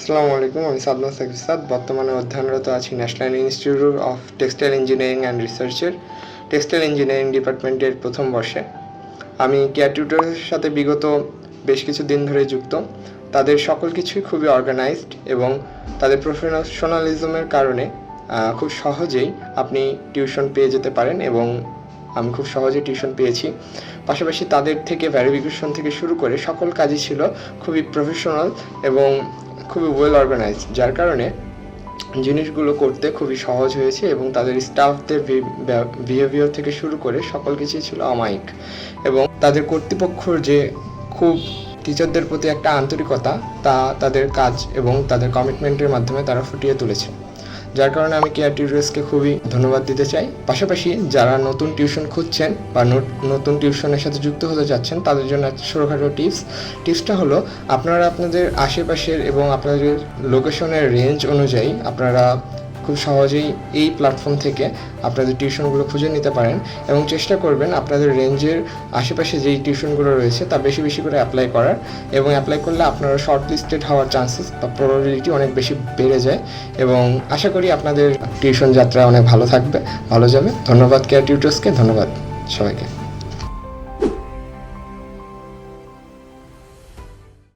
আসসালামু আলাইকুম, আমি সাদমান সাকিসাদ বর্তমানে অধ্যয়নরত আছি national institute of textile engineering and রিসার্চের টেক্সটাইল ইঞ্জিনিয়ারিং ডিপার্টমেন্টের প্রথম বর্ষে। আমি কেয়ার টিউটরের সাথে বিগত বেশ কিছু দিন ধরে যুক্ত। তাদের সকল কিছুই খুবই অর্গানাইজড এবং তাদের প্রফেশনালিজমের কারণে খুব সহজেই আপনি টিউশন পেয়ে যেতে পারেন এবং আমি খুব সহজে টিউশন পেয়েছি। পাশাপাশি তাদের থেকে ভ্যারিফিকেশন থেকে শুরু করে সকল কাজই ছিল খুবই প্রফেশনাল এবং খুবই ওয়েল অর্গানাইজড যার কারণে জিনিসগুলো করতে খুবই সহজ হয়েছে এবং তাদের স্টাফদের বিহেভিয়ার থেকে শুরু করে সকল কিছুই ছিল অমায়িক। এবং তাদের কর্তৃপক্ষর যে খুব টিচারদের প্রতি একটা আন্তরিকতা, তা তাদের কাজ এবং তাদের কমিটমেন্টের মাধ্যমে তারা ফুটিয়ে তুলেছে। যার কারণে আমি কেয়ার টিউটার্সকে খুবই ধন্যবাদ দিতে চাই। পাশাপাশি যারা নতুন টিউশন খুঁজছেন বা নত- নতুন টিউশনের সাথে যুক্ত হতে চাচ্ছেন তাদের জন্য ছোটোখাটো টিপস। টিপসটা হলো, আপনারা আপনাদের আশেপাশের এবং আপনাদের লোকেশনের রেঞ্জ অনুযায়ী আপনারা খুব সহজেই এই প্ল্যাটফর্ম থেকে আপনাদের টিউশনগুলো খুঁজে নিতে পারেন এবং চেষ্টা করবেন আপনাদের রেঞ্জের আশেপাশে যেই টিউশনগুলো রয়েছে তা বেশি বেশি করে অ্যাপ্লাই করার এবং অ্যাপ্লাই করলে আপনারা শর্ট লিস্টেড হওয়ার চান্সেস বা প্রবাবিলিটি অনেক বেশি বেড়ে যায় এবং আশা করি আপনাদের টিউশন যাত্রা অনেক ভালো থাকবে, ভালো যাবে। ধন্যবাদ কেয়ার টিউটার্সকে ধন্যবাদ সবাইকে।